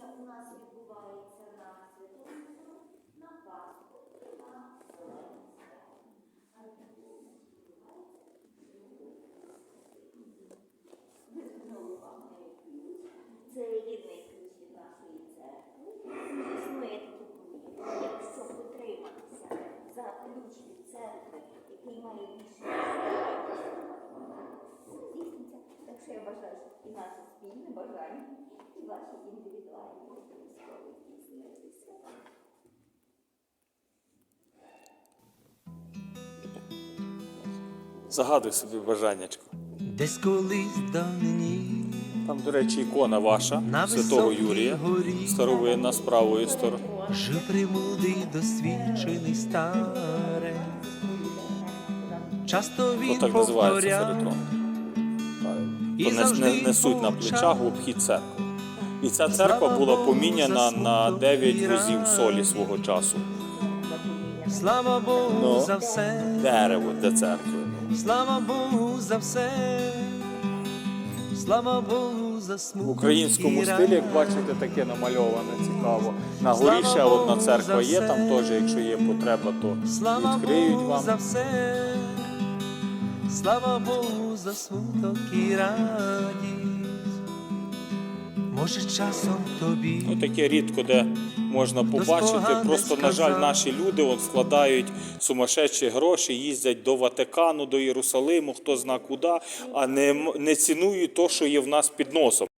Служіння у нас відбувається на Святому на Пасху і на ключ. Це єдиний ключ від нашої церкви. Існує таке поняття, якщо потриматися за ключ від церкви, який має більше і наше спільне бажання, і ваші індивідуальні обов'язково. Загадуй собі бажаннячко. Десь колись давнині Там, до речі, ікона ваша, На святого Юрія, горі. старовинна з правої сторони. жив премудрий досвідчений старець. Часто він так називається фарітрон. Не- несуть на плечах в обхід церкви. І ця церква була поміняна на 9 возів солі свого часу. Слава Богу Ну. за все, Дерево для церкви. слава Богу за все, слава Богу за В українському стилі, як бачите, таке намальоване цікаво. На горі ще одна церква є, там теж, якщо є потреба, то Слава відкриють вам. Слава Богу за смуток і радість. Може, часом тобі Ну, таке рідко де можна побачити. Просто, на жаль, наші люди от, складають сумасшедші гроші, їздять до Ватикану, до Єрусалиму, хто зна куди, а не, не цінують то, що є в нас під носом.